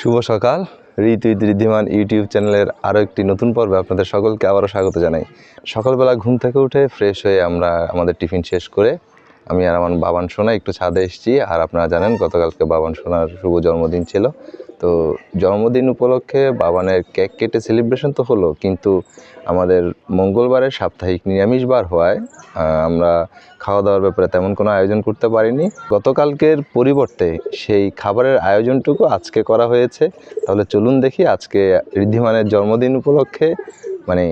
শুভ সকাল। ঋতু ঋদ্ধিমান ইউটিউব চ্যানেলের আরও একটি নতুন পর্বে আপনাদের সকলকে আবারও স্বাগত জানাই। সকালবেলা ঘুম থেকে উঠে ফ্রেশ হয়ে আমরা আমাদের টিফিন শেষ করে আমি আর আমার বাবান সোনা একটু ছাদে এসেছি। আর আপনারা জানেন, গতকালকে বাবান সোনার শুভ জন্মদিন ছিল। তো জন্মদিন উপলক্ষে বাবানের কেক কেটে সেলিব্রেশন তো হলো, কিন্তু আমাদের মঙ্গলবারের সাপ্তাহিক নিরামিষ বার হওয়ায় আমরা খাওয়া দাওয়ার ব্যাপারে তেমন কোনো আয়োজন করতে পারিনি। গতকালকের পরিবর্তে সেই খাবারের আয়োজনটুকু আজকে করা হয়েছে। তাহলে চলুন দেখি আজকে ঋদ্ধিমানের জন্মদিন উপলক্ষে মানে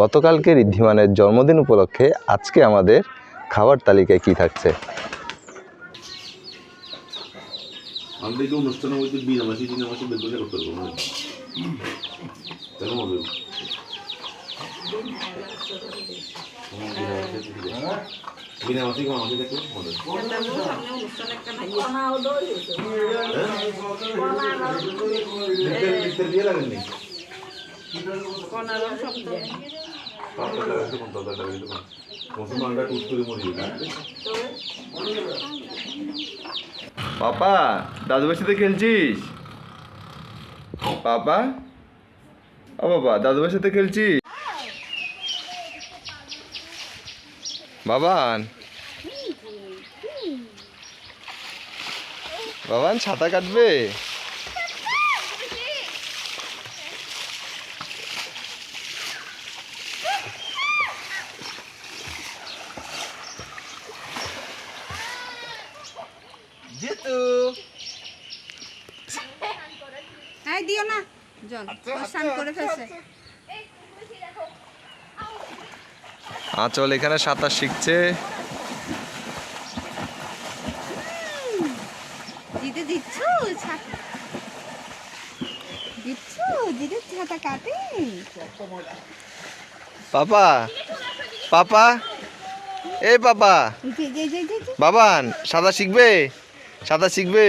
গতকালকে ঋদ্ধিমানের জন্মদিন উপলক্ষে আজকে আমাদের খাবার তালিকায় কি থাকছে। আমাদের এই অনুষ্ঠানের মধ্যে বিনামাসি টিনামাসি বেগুনে করতে পারব না কেন হবে বিনামাসি দেখো আমাদের লিখতে দিয়ে লাগেননি পাঁচটা লাগাইতে কোন দরকার লাগাইতে কোন মুসলমানরা টুস করে মরি পাপা দাদুবার সাথে খেলছিস? পাপা ও বাবা দাদুবার সাথে খেলছিস? বাবান। বাবান ছাতা কাটবে জিতু এই দিও না জল ও করে আঁচল এখানে সাঁতার শিখছে। দিদি দিচ্ছ? দিচ্ছ? দিদি ছাতা কাটে? পাপা পাপা এই পাপা। যে যে যে যে যে। বাবান সাঁতার শিখবে? সাঁতার শিখবে?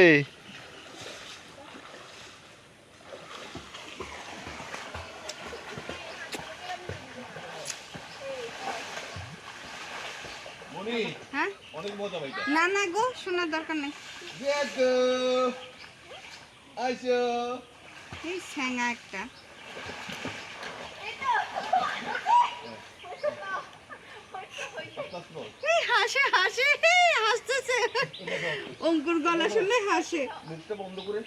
হ্যাঁ? অনেক মজা ভাই না না গো শোনার দরকার নেই। এই স্যাঙা একটা। এই হাসে হাসে হাসতেছে। অঙ্কুর গলা শুনলে হাসে। মুখটা বন্ধ করে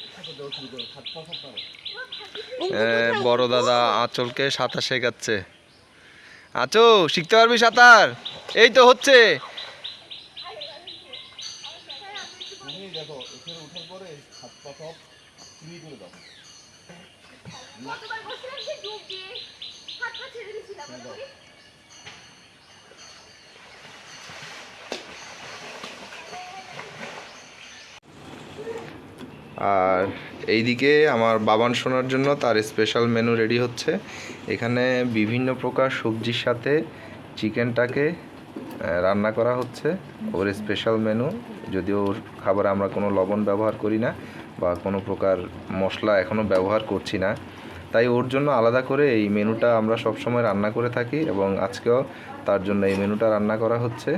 বড় দাদা আঁচলকে সাঁতার শেখাচ্ছে। আঁচো শিখতে পারবি সাঁতার? এই তো হচ্ছে। আর এইদিকে আমার বাবান শোনার জন্য তার স্পেশাল মেনু রেডি হচ্ছে। এখানে বিভিন্ন প্রকার সবজির সাথে চিকেনটাকে রান্না করা হচ্ছে। ওর স্পেশাল মেনু যদিও খাবারে আমরা কোনো লবণ ব্যবহার করি না বা কোনো প্রকার মশলা এখনও ব্যবহার করছি না। তাই ওর জন্য আলাদা করে এই মেনুটা আমরা সবসময় রান্না করে থাকি এবং আজকেও তার জন্য এই মেনুটা রান্না করা হচ্ছে।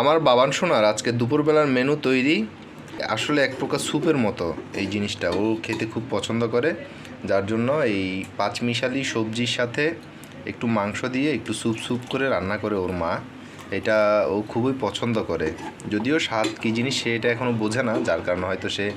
আমার বাবান সোনার আজকে দুপুরবেলার মেনু তৈরি, আসলে এক প্রকার স্যুপের মতো এই জিনিসটা। ও খেতে খুব পছন্দ করে। যার জন্য এই পাঁচমিশালি সবজির সাথে একটু মাংস দিয়ে একটু স্যুপ স্যুপ করে রান্না করে ওর মা। এটা ও খুবই পছন্দ করে। যদিও স্বাদ কী জিনিস সে এটা এখনও বোঝে না, যার কারণে হয়তো সে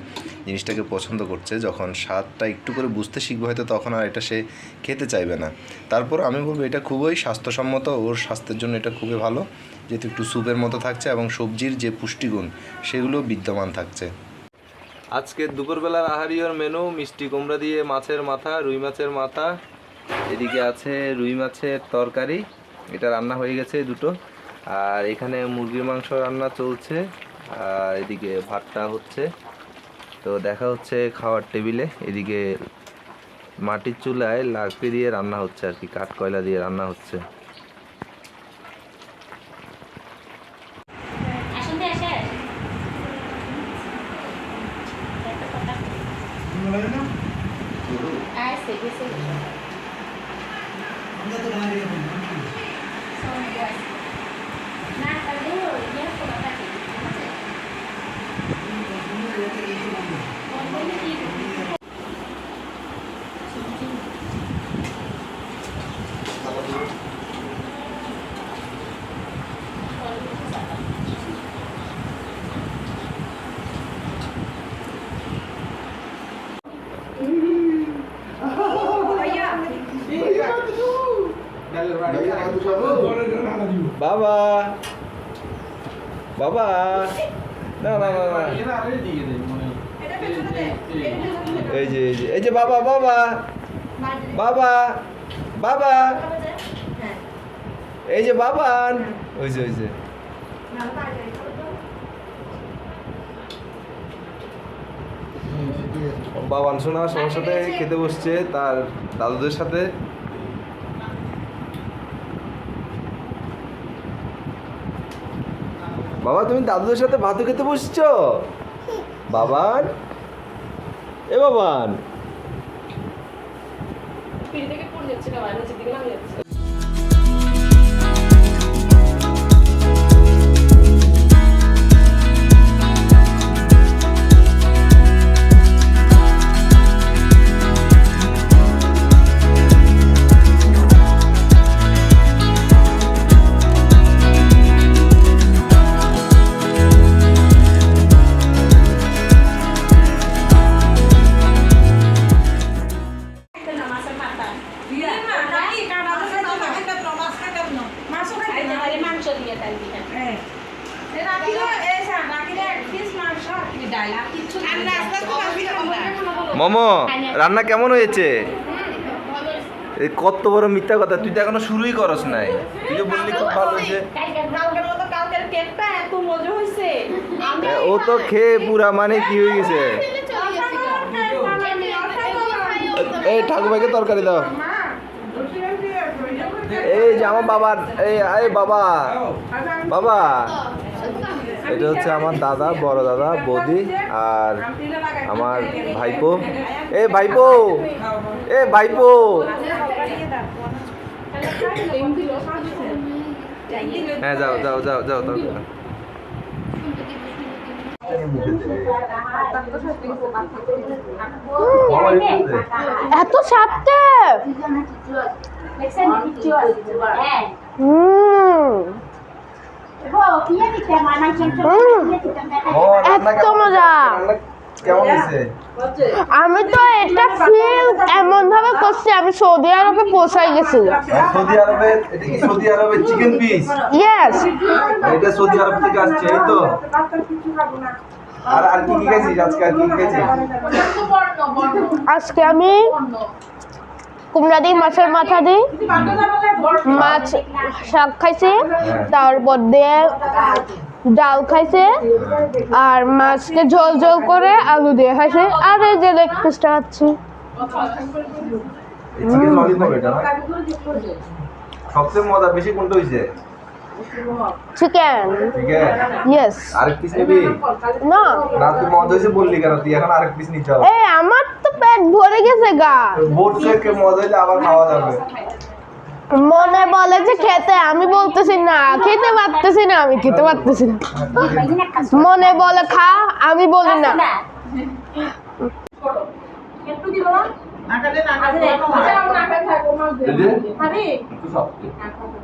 জিনিসটাকে পছন্দ করছে। যখন স্বাদটা একটু করে বুঝতে শিখবে হয়তো তখন আর এটা সে খেতে চাইবে না। তারপর আমি বলব এটা খুবই স্বাস্থ্যসম্মত, ওর স্বাস্থ্যের জন্য এটা খুবই ভালো। যেহেতু একটু স্যুপের মতো থাকছে এবং সবজির যে পুষ্টিগুণ, সেগুলো বিদ্যমান থাকছে। আজকে দুপুরবেলার আহারিয়র মেনু, মিষ্টি কুমড়া দিয়ে মাছের মাথা, রুই মাছের মাথা। এদিকে আছে রুই মাছের তরকারি, এটা রান্না হয়ে গেছে দুটো। আর এখানে মুরগির মাংস রান্না চলছে, আর এদিকে ভাতটা হচ্ছে। তো দেখা হচ্ছে খাওয়ার টেবিলে, এদিকে মাটির চুলায় লাকড়ি দিয়ে রান্না হচ্ছে আর কি কাঠ কয়লা দিয়ে রান্না হচ্ছে। আসছে গেছে না তাহলে বাবা। বাবা। না না না না। এই যে এই যে এই যে বাবা বাবা। বাবা বাবা। এই যে বাবান। ওই যে ওই যে। বাবান শোনা সবার সাথে খেতে বসছে তার দাদুদের সাথে। বাবা তুমি দাদুদের সাথে ভাত খেতে বসছ? বাবান? এ বাবান। মোমো, রান্না কেমন হয়েছে? এই কত বড় মিথ্যা কথা, তুই তো এখনও শুরুই করস নাই। তুই বললি খুব ভালো হয়েছে। ও তো খেয়ে পুরা মানে কি হয়ে গেছে? এই ঠাকুর ভাইকে তরকারি দাও। এই যে আমার বাবার, এই এই বাবা বাবা। এটা হচ্ছে আমার দাদা বড় দাদা বৌদি আর আমার ভাইপো। এ ভাইপো! এ ভাইপো! হ্যাঁ যাও যাও যাও যাও দাও। এত সাতটা এত মজা। আমি তো এটা ফিল এমন ভাবে করছি আমি সৌদি আরবে পৌঁছাই গেছি। আর সৌদি আরবের এটা কি সৌদি আরবের চিকেন পিস ইয়েস এটা সৌদি আরব থেকে আসছে এই তো। আর আর কি কি খাইছিস আজকে? আর কি কি খাইছিস? আজকে আমি কুমড়া দিই মাছের মাথা দিই মাছ শাক খাইছে তারপর দিয়ে ডাল খাইছে আর মাছকে ঝোল ঝোল করে আলু দিয়ে খাইছে আর এই যে লেগ পিসটা খাচ্ছি সবচেয়ে মজা বেশি কোনটা হইছে চিকেন ঠিক আছে ইয়েস আরেক পিস নিবি না না তুই মজা হয়েছে বললি কেন তুই এখন আরেক পিস নিতে হবে এই আমার তো পেট ভরে গেছে গা বলছে কে মজা হইলে আবার খাওয়া যাবে মনে বলে যে খেতে আমি বলতেছি না খেতে পারতেছি না আমি খেতে পারতেছি না মনে বলে খা আমি বলি না একটু দিব একটু শক্ত লেবু বলে খাবি আমি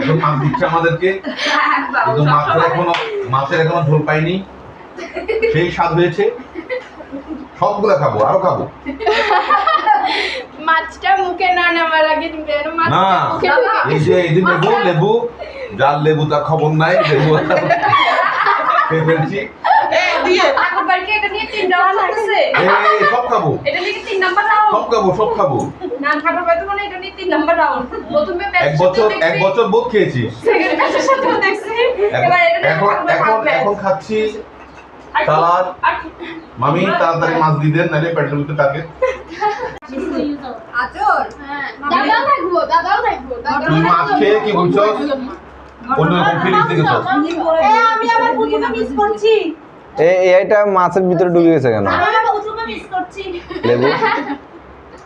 এখন মাছ দিচ্ছে আমাদেরকে। কিন্তু মাছের এখনও মাছের এখনও ঝোল পাইনি। সেই স্বাদ হয়েছে। সবগুলা খাব আরও খাব। মাছটা মুখে না নামার আগে না এই যে এই যে লেবু লেবু যার লেবু তার খবর নাই লেবু খেয়ে ফেলছি। লাগছে এই সব খাব। এটা নিয়ে তিন নাম্বার সব খাব সব খাব। না ঠাকুর বাড়িতে মানে এটা নিয়ে তিন নাম্বার রাউন্ড প্রথমে এক বছর এক বছর বোধ খেয়েছি। সেকেন্ড ব্যাচের সাথে দেখছি। এখন এবার এটা এখন এখন এখন খাচ্ছি সালাদ। মামি তাড়াতাড়ি মাছ দিয়ে দেন নাহলে পেট্রোল দিতে থাকে। দাদাও থাকব দাদাও থাকব। তুই মাছ খেয়ে কি বলছো অন্যরকম ফিলিংস দেখেছ? আমি আমার বুঝুকে মিস করছি। এই এইটা মাছের ভিতরে ডুবে গেছে কেন? আমি আমার মিস করছি। লেবু আমি বলছিলাম মাংস খাই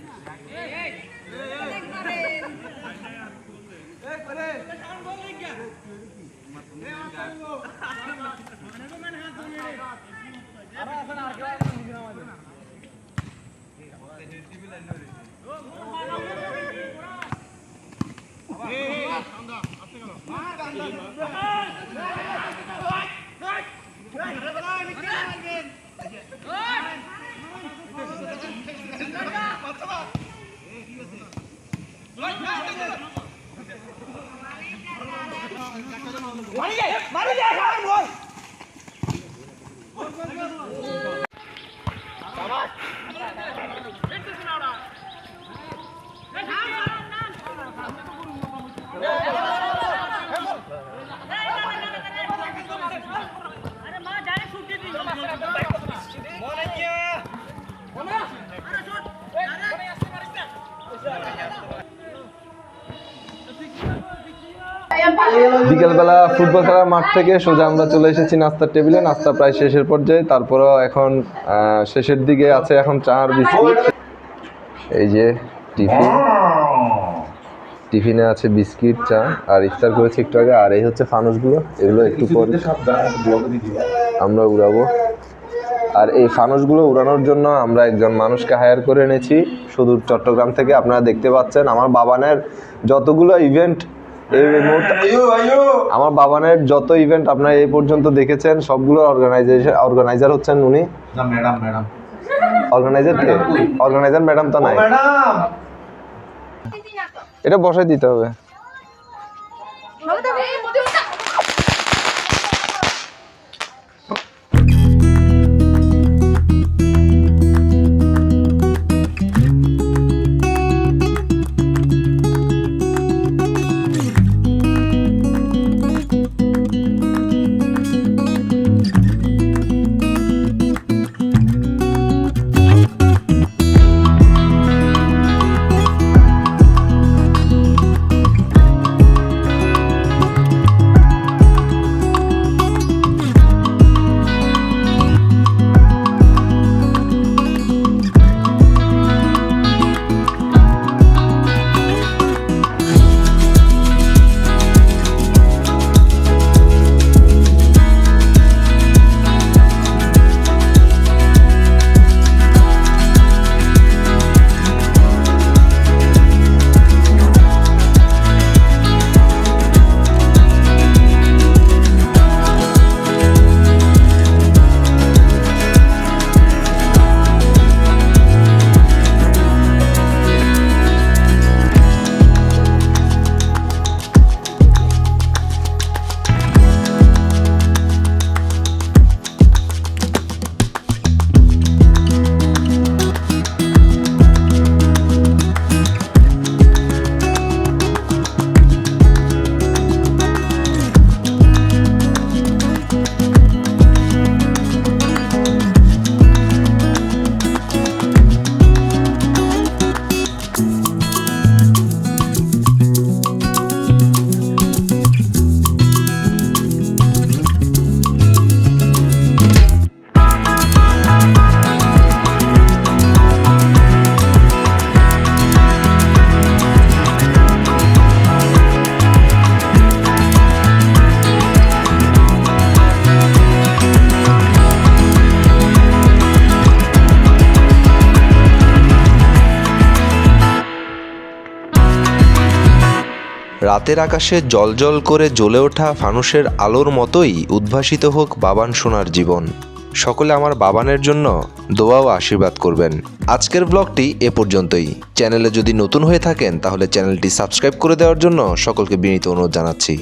এত সালাদ না মাছের এত এ বিকেলবেলা ফুটবল খেলার মাঠ থেকে সোজা আমরা চলে এসেছি নাস্তার টেবিলে, নাস্তা প্রায় শেষের পর্যায়ে। তারপরেও এখন শেষের দিকে আছে এখন চার বিস্কুট। এই যে টিফিন। টিফিনে আছে বিস্কিট, চা। আর ইফতার করেছি একটু আগে। আর এই হচ্ছে ফানুসগুলো। এগুলো একটু পরে আমরা উড়াবো। আর এই ফানুসগুলো উড়ানোর জন্য আমরা একজন মানুষকে হায়ার করে এনেছি। সুদূর চট্টগ্রাম থেকে। আপনারা দেখতে পাচ্ছেন, আমার বাবানের যতগুলো ইভেন্ট এই মুহূর্তে আমার বাবানের যত ইভেন্ট আপনারা এই পর্যন্ত দেখেছেন সবগুলো অর্গানাইজেশন অর্গানাইজার হচ্ছেন উনি। না ম্যাডাম ম্যাডাম অর্গানাইজার কে? অর্গানাইজার ম্যাডাম তো নাই। ম্যাডাম এটা বসাই দিতে হবে। রাতের আকাশে জলজল করে জ্বলে ওঠা ফানুষের আলোর মতোই উদ্ভাসিত হোক বাবান সোনার জীবন। সকলে আমার বাবানের জন্য দোয়া ও আশীর্বাদ করবেন। আজকের ব্লগটি এ পর্যন্তই। চ্যানেলে যদি নতুন হয়ে থাকেন, তাহলে চ্যানেলটি সাবস্ক্রাইব করে দেওয়ার জন্য সকলকে বিনীত অনুরোধ জানাচ্ছি।